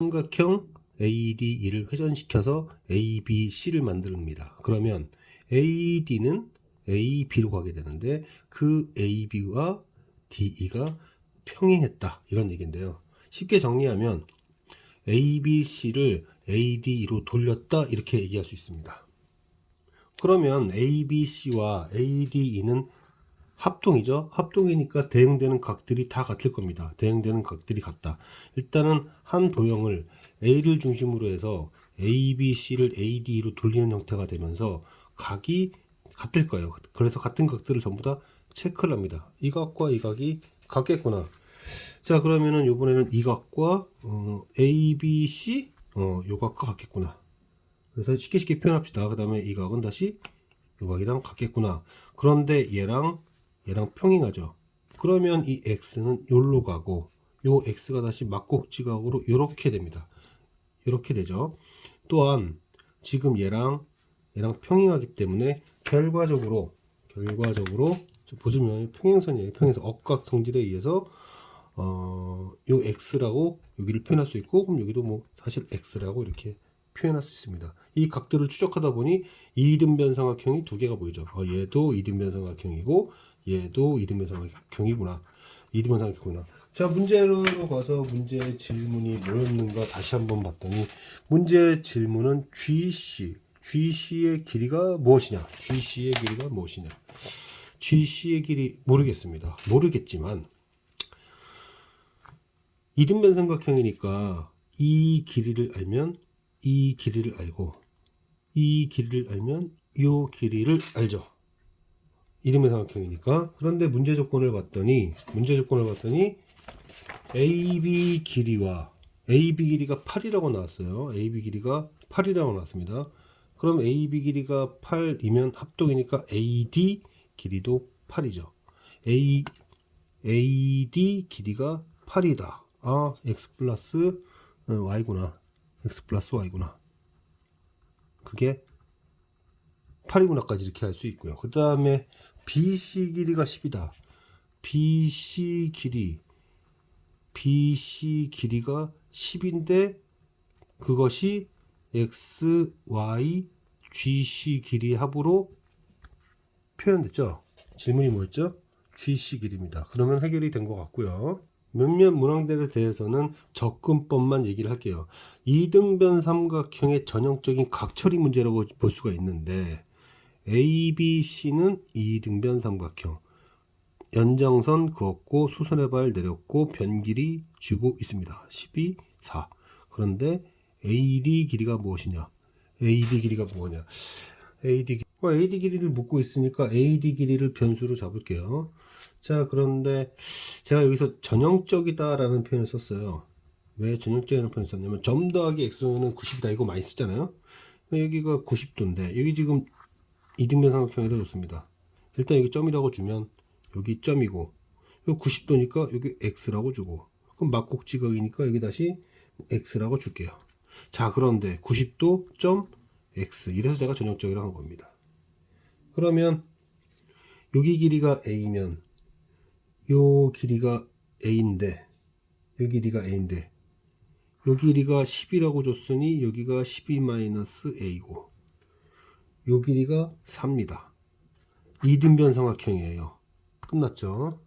삼각형 ADE를 회전시켜서 ABC를 만듭니다. 그러면 AD는 AB로 가게 되는데 그 AB와 DE가 평행했다 이런 얘기인데요. 쉽게 정리하면 ABC를 ADE로 돌렸다 이렇게 얘기할 수 있습니다. 그러면 ABC와 ADE는 합동이죠. 합동이니까 대응되는 각들이 다 같을 겁니다. 대응되는 각들이 같다. 일단은 한 도형을 A를 중심으로 해서 ABC를 AD로 돌리는 형태가 되면서 각이 같을 거예요. 그래서 같은 각들을 전부 다 체크를 합니다. 이 각과 이 각이 같겠구나. 자 그러면은 이번에는 이 각과 어, ABC 어, 요 각과 같겠구나. 그래서 쉽게 쉽게 표현합시다. 그 다음에 이 각은 다시 요 각이랑 같겠구나. 그런데 얘랑 얘랑 평행하죠. 그러면 이 x는 요로 가고 요 x가 다시 막곡지각으로 이렇게 됩니다. 이렇게 되죠. 또한 지금 얘랑 얘랑 평행하기 때문에 결과적으로 결과적으로 저 보시면 평행선이에요. 평행선 억각 성질에 의해서 어, 요 x라고 여기를 표현할 수 있고 그럼 여기도 뭐 사실 x라고 이렇게 표현할 수 있습니다. 이 각들을 추적하다 보니 이등변 삼각형이 두 개가 보이죠. 어, 얘도 이등변 삼각형이고 얘도 이등변 삼각형이구나. 이등변 삼각형이구나. 자 문제로 가서 문제 질문이 뭐였는가 다시 한번 봤더니 문제 질문은 GC GC의 길이가 무엇이냐? GC의 길이가 무엇이냐? GC의 길이 모르겠습니다. 모르겠지만 이등변 삼각형이니까 이 길이를 알면 이 길이를 알고 이 길이를 알면 이 길이를 알죠. 이등변 삼각형이니까 그런데 문제 조건을 봤더니 문제 조건을 봤더니 AB 길이와 AB 길이가 8이라고 나왔어요. AB 길이가 8이라고 나왔습니다. 그럼 AB 길이가 8이면 합동이니까 AD 길이도 8이죠. A AD 길이가 8이다. 아, x 플러스 어, y구나. x 플러스 y구나. 그게 8이구나까지 이렇게 할 수 있고요. 그 다음에 BC 길이가 10이다. BC 길이 BC 길이가 10인데 그것이 x, y, GC 길이 합으로 표현됐죠. 질문이 뭐였죠? GC 길이입니다. 그러면 해결이 된 것 같고요. 몇몇 문항들에 대해서는 접근법만 얘기를 할게요. 이등변 삼각형의 전형적인 각처리 문제라고 볼 수가 있는데 ABC는 이등변 삼각형 연장선 그었고 수선의 발 내렸고 변길이 쥐고 있습니다. 12, 4 그런데 AD 길이가 무엇이냐 AD 길이가 뭐냐 AD, 기- 어, AD 길이를 묻고 있으니까 AD 길이를 변수로 잡을게요. 자 그런데 제가 여기서 전형적이다라는 표현을 썼어요. 왜 전형적이라는 표현을 썼냐면 점 더하기 x는 90이다 이거 많이 쓰잖아요. 여기가 90도인데 여기 지금 이등변 삼각형이라 줬습니다. 일단 여기 점이라고 주면 여기 점이고 여기 90도니까 여기 x라고 주고 그럼 막곡지각이니까 여기 다시 x라고 줄게요. 자 그런데 90도 점 x 이래서 제가 전형적이라고 한 겁니다. 그러면 여기 길이가 a면 요 길이가 a인데 요 길이가 a인데 요 길이가 10이라고 줬으니 여기가 12-a고 요 길이가 4입니다. 이등변 삼각형이에요. 끝났죠?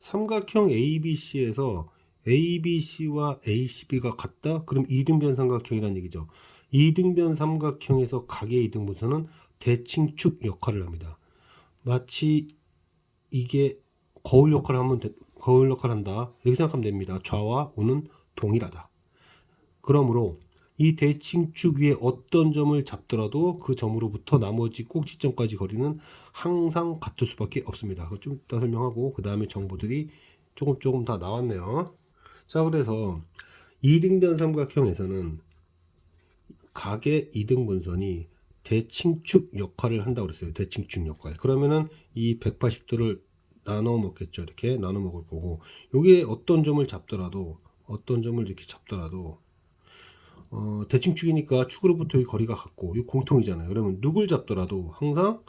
삼각형 ABC에서 ABC와 ACB가 같다? 그럼 이등변 삼각형이라는 얘기죠. 이등변 삼각형에서 각의 이등분선은 대칭축 역할을 합니다. 마치 이게 거울 역할을 하면 돼- 거울 역할을 한다. 이렇게 생각하면 됩니다. 좌와 우는 동일하다. 그러므로 이 대칭축 위에 어떤 점을 잡더라도 그 점으로부터 나머지 꼭지점까지 거리는 항상 같을 수밖에 없습니다. 좀 이따 설명하고 그 다음에 정보들이 조금 조금 다 나왔네요. 자 그래서 이등변 삼각형에서는 각의 이등분선이 대칭축 역할을 한다고 그랬어요. 대칭축 역할. 그러면은 이 180도를 나눠 먹겠죠. 이렇게 나눠 먹을 거고 여기에 어떤 점을 잡더라도 어떤 점을 이렇게 잡더라도 어, 대칭 축이니까 축으로부터 의 거리가 같고 이 공통이잖아요. 그러면 누굴 잡더라도 항상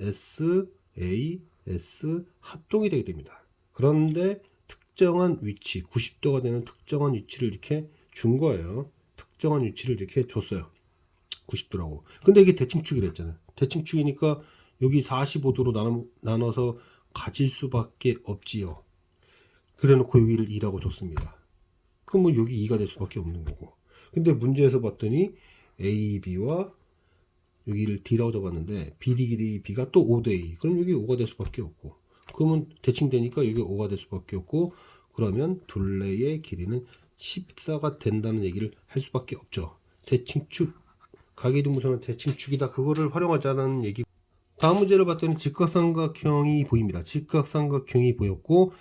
S, A, S 합동이 되게 됩니다. 그런데 특정한 위치, 90도가 되는 특정한 위치를 이렇게 준 거예요. 특정한 위치를 이렇게 줬어요. 90도라고. 근데 이게 대칭축이라 했잖아요. 대칭축이니까 여기 45도로 나눠, 나눠서 가질 수밖에 없지요. 그래 놓고 여기를 2라고 줬습니다. 그럼 뭐 여기 2가 될 수밖에 없는 거고. 근데 문제에서 봤더니 A, B와 여기를 D라고 잡았는데 BD 길이 B가 또 5대 2. 그럼 여기 5가 될 수밖에 없고. 그러면 대칭되니까 여기 5가 될 수밖에 없고 그러면 둘레의 길이는 14가 된다는 얘기를 할 수밖에 없죠. 대칭축 가계등무선은 대칭축이다. 그거를 활용하자는 얘기. 다음 문제를 봤더니 직각삼각형이 보입니다. 직각삼각형이 보였고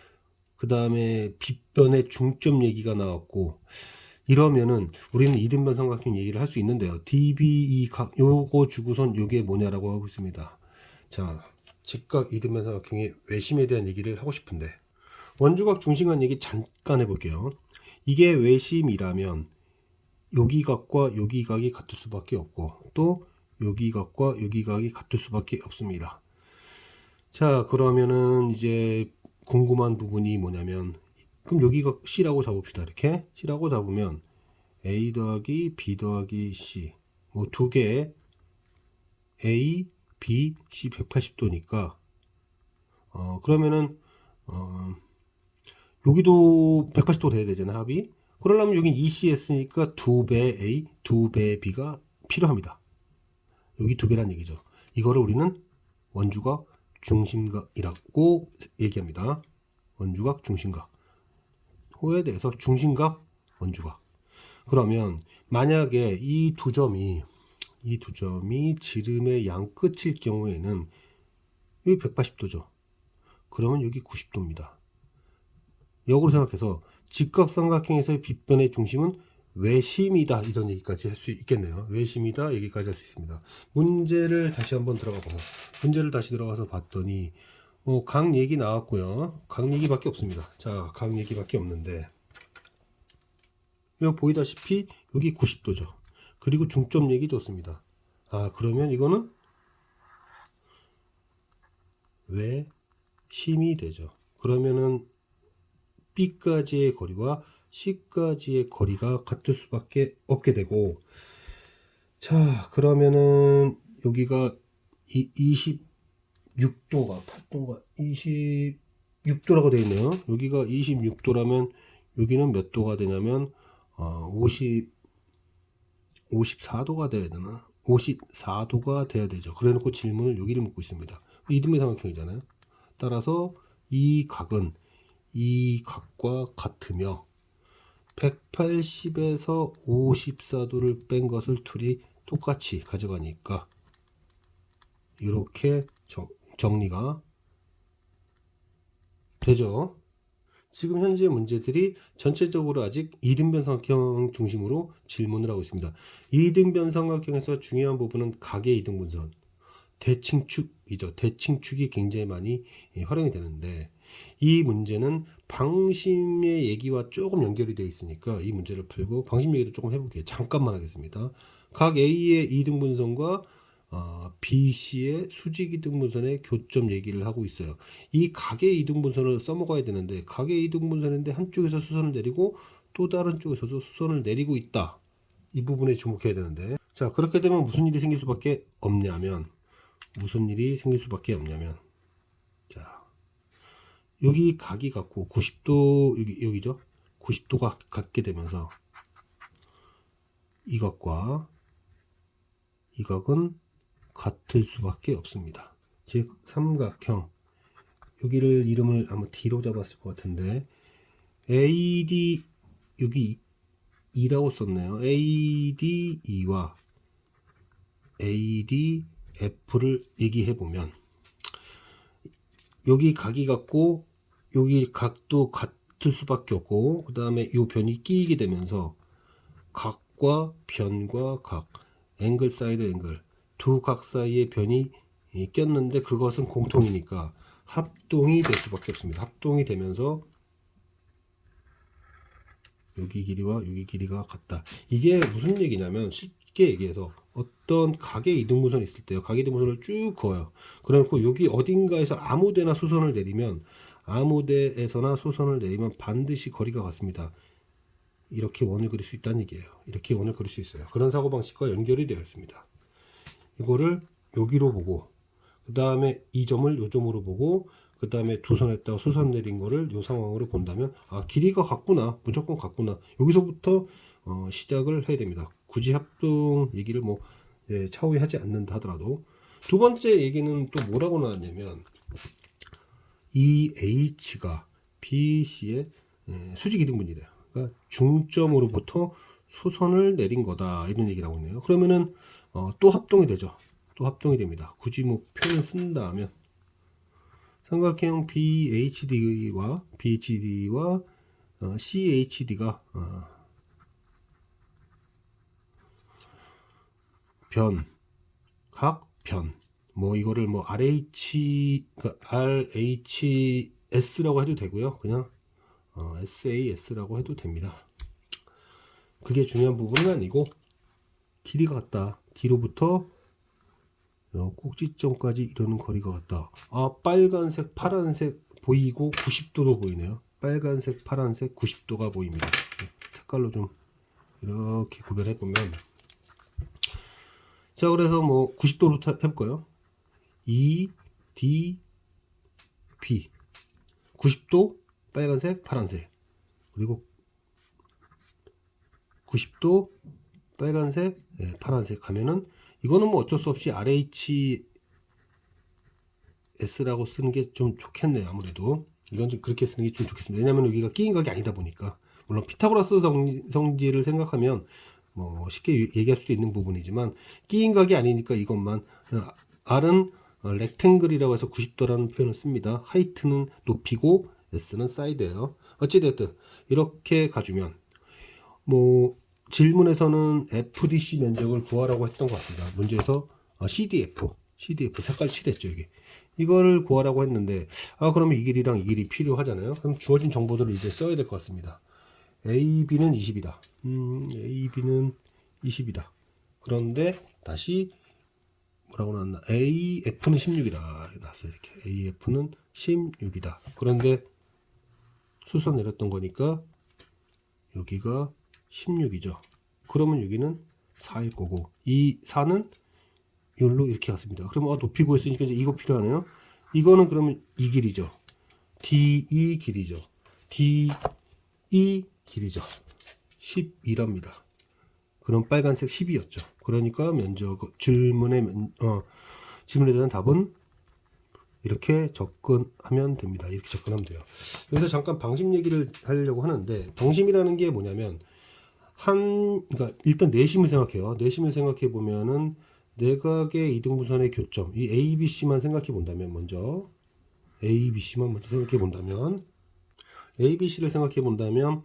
그 다음에 빗변의 중점 얘기가 나왔고 이러면은 우리는 이등변 삼각형 얘기를 할 수 있는데요. DB 각 요거 주고선 요게 뭐냐라고 하고 있습니다. 자, 직각 이등변 삼각형의 외심에 대한 얘기를 하고 싶은데 원주각 중심간 얘기 잠깐 해볼게요. 이게 외심이라면 여기 각과 여기 각이 같을 수밖에 없고 또 여기 각과 여기 각이 같을 수밖에 없습니다. 자, 그러면은 이제 궁금한 부분이 뭐냐면 그럼 여기가 C라고 잡읍시다. 이렇게 C라고 잡으면 A 더하기 B 더하기 C 뭐 두개 A, B, C 180도니까 어 그러면은 어 여기도 180도 돼야 되잖아요 합이 그러려면 여기 ECS니까 두 배 A, 두 배 B가 필요합니다. 여기 두 배란 얘기죠. 이거를 우리는 원주각 중심각이라고 얘기합니다. 원주각 중심각. 호에 대해서 중심각 원주각. 그러면 만약에 이 두 점이 이 두 점이 지름의 양 끝일 경우에는 여기 180도죠. 그러면 여기 90도입니다. 역으로 생각해서 직각삼각형에서의 빗변의 중심은 외심이다 이런 얘기까지 할 수 있겠네요. 외심이다 얘기까지 할 수 있습니다. 문제를 다시 한번 들어가 보고 문제를 다시 들어가서 봤더니 뭐각 얘기 나왔고요. 각 얘기밖에 없습니다. 자, 각 얘기밖에 없는데 여기 보이다시피 여기 90도죠. 그리고 중점 얘기 좋습니다. 아 그러면 이거는 왜 심이 되죠. 그러면은 B까지의 거리와 C까지의 거리가 같을 수밖에 없게 되고 자 그러면은 여기가 이 26도가 8도가 26도라고 되어 있네요. 여기가 26도라면 여기는 몇 도가 되냐면 어, 50 54도가 돼야 되나? 54도가 돼야 되죠. 그래 놓고 질문을 여기를 묻고 있습니다. 이등변 삼각형이잖아요. 따라서 이 각은 이 각과 같으며 180에서 54도를 뺀 것을 둘이 똑같이 가져가니까 이렇게 정리가 되죠. 지금 현재 문제들이 전체적으로 아직 이등변 삼각형 중심으로 질문을 하고 있습니다. 이등변 삼각형에서 중요한 부분은 각의 이등분선, 대칭축이죠. 대칭축이 굉장히 많이 활용이 되는데 이 문제는 방심의 얘기와 조금 연결이 되어 있으니까 이 문제를 풀고 방심 얘기도 조금 해볼게요. 잠깐만 하겠습니다. 각 A의 이등분선과 어, BC의 수직 이등분선의 교점 얘기를 하고 있어요. 이 각의 이등분선을 써먹어야 되는데 각의 이등분선인데 한쪽에서 수선을 내리고 또 다른 쪽에서도 수선을 내리고 있다. 이 부분에 주목해야 되는데 자 그렇게 되면 무슨 일이 생길 수밖에 없냐면 무슨 일이 생길 수밖에 없냐면 자 여기 각이 같고 90도 여기 여기죠 90도가 같게 되면서 이것과 이 각은 같을 수밖에 없습니다. 즉 삼각형 여기를 이름을 아마 D로 잡았을 것 같은데 AD 여기 2라고 썼네요. ADE와 ADF를 얘기해 보면 여기 각이 같고 여기 각도 같을 수밖에 없고 그 다음에 이 변이 끼이게 되면서 각과 변과 각 앵글 사이드 앵글 두 각 사이의 변이 꼈는데 그것은 공통이니까 합동이 될 수밖에 없습니다. 합동이 되면서 여기 길이와 여기 길이가 같다. 이게 무슨 얘기냐면 쉽게 얘기해서 어떤 각의 이등분선이 있을 때요. 각 이등분선을 쭉 그어요. 그래놓고 여기 어딘가에서 아무데나 수선을 내리면 아무데에서나 수선을 내리면 반드시 거리가 같습니다. 이렇게 원을 그릴 수 있다는 얘기예요. 이렇게 원을 그릴 수 있어요. 그런 사고방식과 연결이 되어 있습니다. 이거를 여기로 보고 그 다음에 이 점을 요 점으로 보고 그 다음에 두 손에다가 수선 내린 거를 요 상황으로 본다면 아 길이가 같구나 무조건 같구나 여기서부터 어, 시작을 해야 됩니다. 굳이 합동 얘기를 뭐 예, 차후에 하지 않는다 하더라도 두 번째 얘기는 또 뭐라고 나왔냐면 이 H가 BC의 예, 수직 이등분이래요. 그러니까 중점으로부터 수선을 내린 거다 이런 얘기를 하고 있네요. 그러면은 어, 또 합동이 되죠. 또 합동이 됩니다. 굳이 뭐 표현을 쓴다 하면 삼각형 BHD와 BHD와 어, CHD가 어, 변, 각, 변. 뭐 이거를 뭐 RH, 그 RHS라고 해도 되고요. 그냥 어, SAS라고 해도 됩니다. 그게 중요한 부분은 아니고 길이가 같다. 뒤로부터 어, 꼭지점까지 이르는 거리가 같다. 아 빨간색, 파란색 보이고 90도도 보이네요. 빨간색, 파란색, 90도가 보입니다. 색깔로 좀 이렇게 구별해 보면 자 그래서 뭐 90도로 해볼까요? E, D, P 90도 빨간색 파란색 그리고 90도 빨간색 예, 파란색 하면은 이거는 뭐 어쩔 수 없이 RH S라고 쓰는 게 좀 좋겠네요 아무래도 이건 좀 그렇게 쓰는 게 좀 좋겠습니다 왜냐면 여기가 끼인 각이 아니다 보니까 물론 피타고라스 성, 성질을 생각하면 뭐 쉽게 얘기할 수도 있는 부분이지만 끼인 각이 아니니까 이것만 R은 렉탱글이라고 해서 90도라는 표현을 씁니다. 하이트는 높이고 S는 사이드예요. 어찌됐든 이렇게 가주면 뭐 질문에서는 FDC 면적을 구하라고 했던 것 같습니다. 문제에서 어, CDF, CDF 색깔 칠했죠 여기. 이거를 구하라고 했는데 아 그러면 이 길이랑 이 길이 필요하잖아요. 그럼 주어진 정보들을 이제 써야 될 것 같습니다. AB는 20이다. 음, AB는 20이다. 그런데 다시 뭐라고 나왔나? AF는 16이다. 나왔어요. 이렇게. AF는 16이다. 그런데 수선 내렸던 거니까 여기가 16이죠. 그러면 여기는 4일 거고 이 4는 여기로 이렇게 갔습니다. 그러면 아, 높이 구했으니까 이제 이거 필요하네요. 이거는 그러면 이 길이죠. DE 길이죠. DE 길이죠. 12랍니다. 그럼 빨간색 10이었죠. 그러니까 면적 질문의 면- 어, 질문에 대한 답은 이렇게 접근하면 됩니다. 이렇게 접근하면 돼요. 여기서 잠깐 방심 얘기를 하려고 하는데 방심이라는 게 뭐냐면 한 그러니까 일단 내심을 생각해요. 내심을 생각해 보면은 내각의 이등분선의 교점 이 A, B, C만 생각해 본다면 먼저 A, B, C만 먼저 생각해 본다면 A, B, C를 생각해 본다면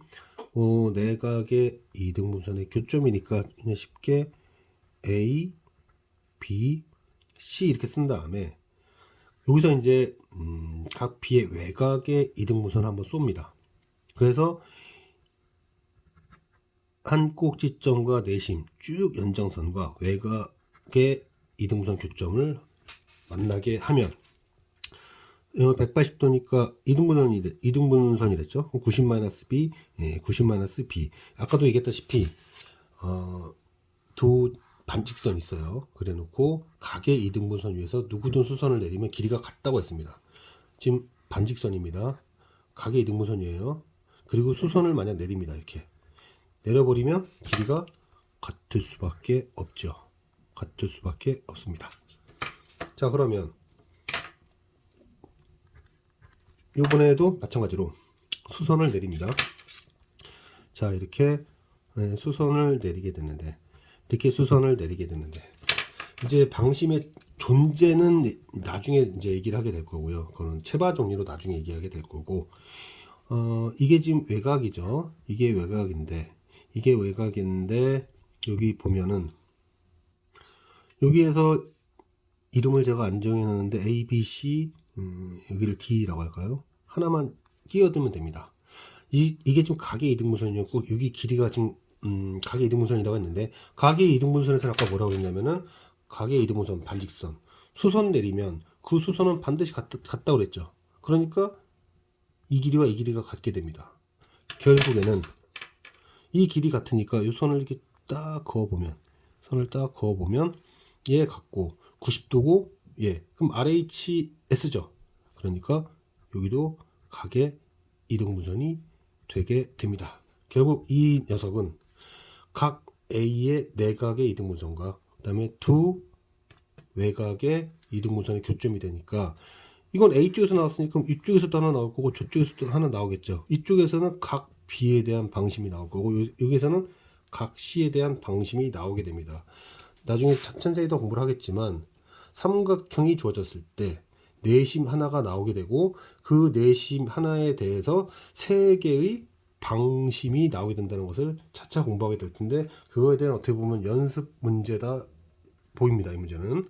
어, 내각의 이등분선의 교점이니까 그냥 쉽게 A, B, C 이렇게 쓴 다음에 여기서 이제 음, 각 B의 외곽의 이등분선을 한번 쏩니다. 그래서 한 꼭지점과 내심 쭉 연장선과 외곽의 이등분선 교점을 만나게 하면 180도니까 이등분선이 이등분선이랬죠. 90 마이너스 b, 예, 90 마이너스 b. 아까도 얘기했다시피 어, 두 반직선 있어요. 그래놓고 각의 이등분선 위에서 누구든 수선을 내리면 길이가 같다고 했습니다. 지금 반직선입니다. 각의 이등분선이에요. 그리고 수선을 만약 내립니다. 이렇게 내려버리면 길이가 같을 수밖에 없죠. 같을 수밖에 없습니다. 자 그러면 이번에도 마찬가지로 수선을 내립니다. 자 이렇게 네, 수선을 내리게 되는데 이렇게 수선을 내리게 되는데 이제 방심의 존재는 나중에 이제 얘기를 하게 될 거고요. 그거는 체바 정리로 나중에 얘기하게 될 거고 어 이게 지금 외곽이죠. 이게 외곽인데 이게 외곽인데 여기 보면은 여기에서 이름을 제가 안 정해놨는데 A, B, C 음, 여기를 D라고 할까요? 하나만 끼워두면 됩니다. 이, 이게 지금 각의 이등분선이었고 여기 길이가 지금 음, 각의 이등분선이라고 했는데 각의 이등분선에서 아까 뭐라고 했냐면은 각의 이등분선 반직선 수선 내리면 그 수선은 반드시 같다, 같다 그랬죠. 그러니까 이 길이와 이 길이가 같게 됩니다. 결국에는 이 길이 같으니까 이 선을 이렇게 딱 그어보면 선을 딱 그어보면 얘 같고 90도고 예 그럼 RHS죠. 그러니까 여기도 각의 이등분선이 되게 됩니다. 결국 이 녀석은 각 A의 내각의 이등분선과 그 다음에 두 외곽의 이등분선의 교점이 되니까 이건 A 쪽에서 나왔으니까 이쪽에서도 하나 나올 거고 저쪽에서도 하나 나오겠죠. 이쪽에서는 각 B에 대한 방심이 나올 거고 요- 여기서는 각 C에 대한 방심이 나오게 됩니다. 나중에 더 공부를 하겠지만 삼각형이 주어졌을 때 내심 하나가 나오게 되고 그 내심 하나에 대해서 세 개의 방심이 나오게 된다는 것을 차차 공부하게 될 텐데 그거에 대한 어떻게 보면 연습 문제다 보입니다. 이 문제는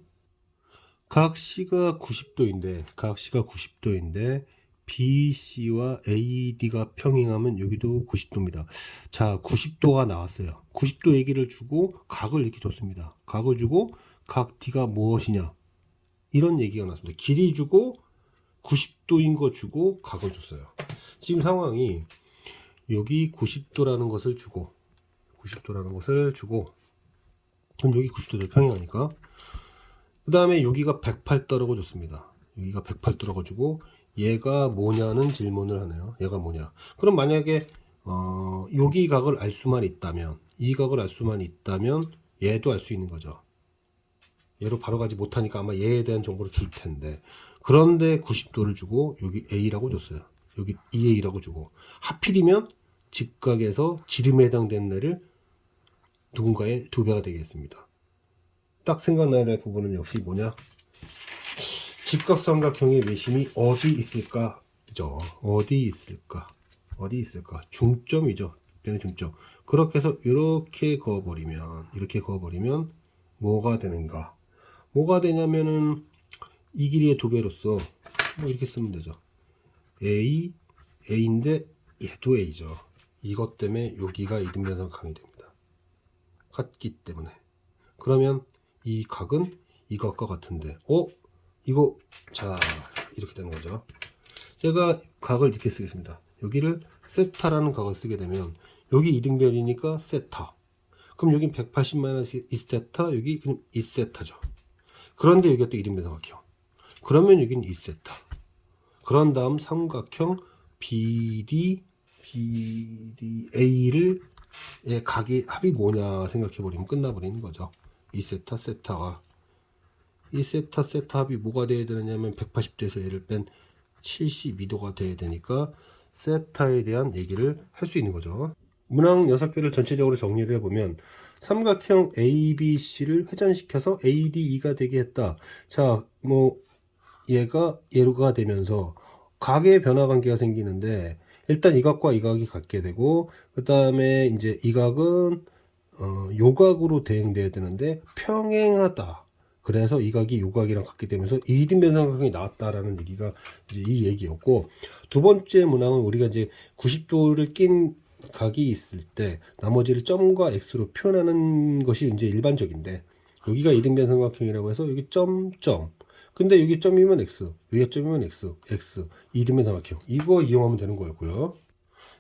각 C가 90도인데 각 C가 90도인데 BC와 AD가 평행하면 여기도 90도입니다. 자, 90도가 나왔어요. 90도 얘기를 주고 각을 이렇게 줬습니다. 각을 주고 각 D가 무엇이냐 이런 얘기가 나왔습니다. 길이 주고 90도인 거 주고 각을 줬어요. 지금 상황이 여기 90도라는 것을 주고 90도라는 것을 주고 그럼 여기 90도를 평행하니까 그 다음에 여기가 108 떨어져 줬습니다. 여기가 108 떨어져 주고 얘가 뭐냐는 질문을 하네요. 얘가 뭐냐. 그럼 만약에 어, 여기 각을 알 수만 있다면 이 각을 알 수만 있다면 얘도 알 수 있는 거죠. 얘로 바로 가지 못하니까 아마 얘에 대한 정보를 줄 텐데 그런데 90도를 주고 여기 A라고 줬어요. 여기 2A라고 주고 하필이면 직각에서 지름에 해당되는 애를 누군가의 두 배가 되겠습니다. 딱 생각나야 될 부분은 역시 뭐냐? 직각삼각형의 외심이 어디 있을까죠. 어디 있을까? 어디 있을까? 중점이죠. 변의 중점. 그렇게 해서 이렇게 그어버리면 이렇게 그어버리면 뭐가 되는가? 뭐가 되냐면은 이 길이의 두 배로서 뭐 이렇게 쓰면 되죠. A, A인데 얘도 A죠. 이것 때문에 여기가 이등변삼각형이 됩니다. 같기 때문에. 그러면 이 각은 이것과 같은데, 어? 이거, 자, 이렇게 되는 거죠. 제가 각을 이렇게 쓰겠습니다. 여기를 세타라는 각을 쓰게 되면, 여기 이등변이니까 세타. 그럼 여기 180-2세타, 여기 그냥 2세타죠. 그런데 여기가 또 이등변 삼각형. 그러면 여기는 2세타. 그런 다음 삼각형 BD, BDA를 의 각의 합이 뭐냐 생각해 버리면 끝나 버리는 거죠. 이 세타 세타가 이 세타 세타 합이 뭐가 돼야 되느냐면 180도에서 얘를 뺀 72도가 돼야 되니까 세타에 대한 얘기를 할 수 있는 거죠. 문항 6개를 전체적으로 정리를 해보면 삼각형 ABC를 회전시켜서 ADE가 되게 했다. 자, 뭐 얘가 얘로가 되면서 각의 변화 관계가 생기는데 일단 이 각과 이 각이 같게 되고 그 다음에 이제 이 각은 어, 요각으로 대응돼야 되는데 평행하다. 그래서 이 각이 요 각이랑 같게 되면서 이등변삼각형이 나왔다라는 얘기가 이제 이 얘기였고 두 번째 문항은 우리가 이제 90도를 낀 각이 있을 때 나머지를 점과 x로 표현하는 것이 이제 일반적인데 여기가 이등변 삼각형이라고 해서 여기 점 점. 근데 여기 점이면 x, 여기가 점이면 x, x 이등변 삼각형 이거 이용하면 되는 거였고요.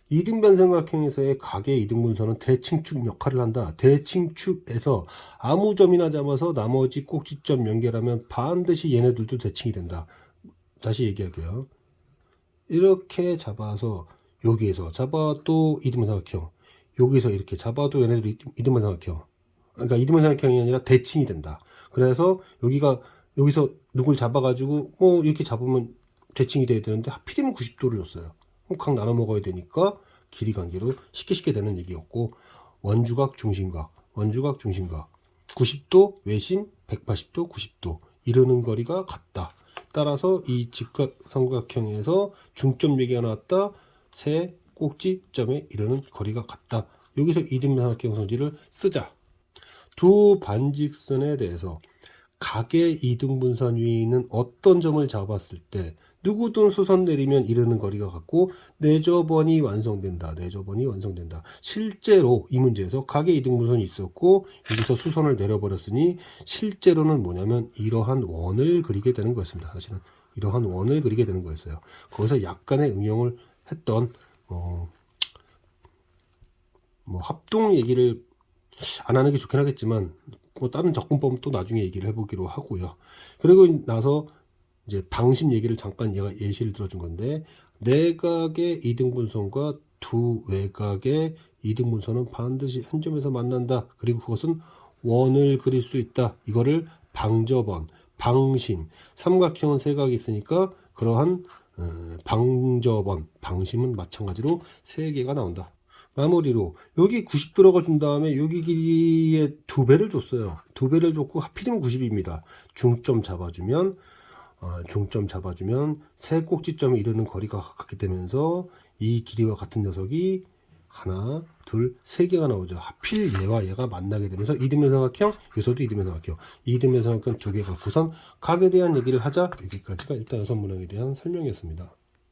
이등변 삼각형에서의 각의 이등분선은 대칭축 역할을 한다. 대칭축에서 아무 점이나 잡아서 나머지 꼭지점 연결하면 반드시 얘네들도 대칭이 된다. 다시 얘기할게요. 이렇게 잡아서 여기에서 잡아도 이등변 삼각형, 여기서 이렇게 잡아도 얘네들이 이등변 삼각형. 그러니까 이등변 삼각형이 아니라 대칭이 된다. 그래서 여기가 여기서 누굴 잡아가지고 뭐 이렇게 잡으면 대칭이 돼야 되는데 하필이면 90도를 줬어요. 그럼 각 나눠 먹어야 되니까 길이 관계로 쉽게 쉽게 되는 얘기였고 원주각 중심각, 원주각 중심각 90도 외심 180도 90도 이르는 거리가 같다. 따라서 이 직각 삼각형에서 중점 얘기가 나왔다. 세 꼭지점에 이르는 거리가 같다. 여기서 이등변 삼각형 성질을 쓰자. 두 반직선에 대해서 각의 이등분선 위에 있는 어떤 점을 잡았을 때 누구든 수선 내리면 이르는 거리가 같고 내저번이 완성된다. 내저번이 완성된다. 실제로 이 문제에서 각의 이등분선이 있었고 여기서 수선을 내려버렸으니 실제로는 뭐냐면 이러한 원을 그리게 되는 거였습니다. 사실은 이러한 원을 그리게 되는 거였어요. 거기서 약간의 응용을 했던 어, 뭐 합동 얘기를 안 하는 게 좋긴 하겠지만 뭐 다른 접근법은 또 나중에 얘기를 해보기로 하고요. 그리고 나서 이제 방심 얘기를 잠깐 얘가 예시를 들어준 건데 내각의 이등분선과 두 외각의 이등분선은 반드시 한 점에서 만난다. 그리고 그것은 원을 그릴 수 있다. 이거를 방저번, 방심, 삼각형은 세 각이 있으니까 그러한 어, 방저번, 방심은 마찬가지로 세 개가 나온다. 마무리로 여기 90 들어가 준 다음에 여기 길이의 두 배를 줬어요. 두 배를 줬고 하필이면 90입니다. 중점 잡아주면 어, 중점 잡아주면 세 꼭지점에 이르는 거리가 가깝게 되면서 이 길이와 같은 녀석이 하나, 둘, 세 개가 나오죠. 하필 얘와 얘가 만나게 되면서 이등변 삼각형, 여기서도 이등변 삼각형, 이등변 삼각형 두개 갖고선 각에 대한 얘기를 하자. 여기까지가 일단 여섯 문항에 대한 설명이었습니다.